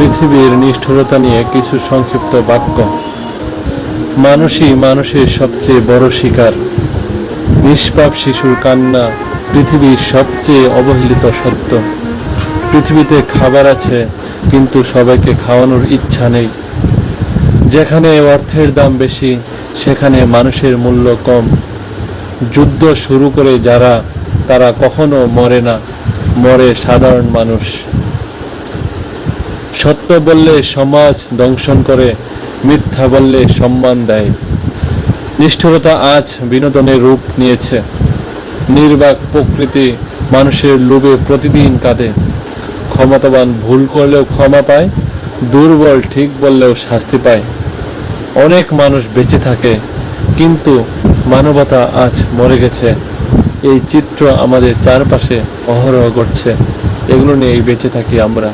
পৃথিবীর নিষ্ঠুরতা নিয়ে কিছু সংক্ষিপ্ত বাক্য। মানুষই মানুষের সবচেয়ে বড় শিকার। নিষ্পাপ শিশুর কান্না পৃথিবীর সবচেয়ে অবহেলিত সত্য পৃথিবীতে খাবার আছে, কিন্তু সবাইকে খাওয়ানোর ইচ্ছা নেই। যেখানে অর্থের দাম বেশি, সেখানে মানুষের মূল্য কম। যুদ্ধ শুরু করে যারা, তারা কখনো মরে না। মরে সাধারণ মানুষ। সত্য বললে সমাজ দংশন করে, মিথ্যা বললে সম্মান দেয়। নিষ্ঠুরতা আজ বিনোদনের রূপ নিয়েছে। নির্বাক প্রকৃতি মানুষের লোভে প্রতিদিন কাঁদে। ক্ষমতাবান ভুল করলেও ক্ষমা পায়, দুর্বল ঠিক বললেও শাস্তি পায়। অনেক মানুষ বেঁচে থাকে, কিন্তু মানবতা আজ মরে গেছে। এই চিত্র আমাদের চারপাশে অহরহ ঘটছে। এগুলো নিয়েই বেঁচে থাকি আমরা।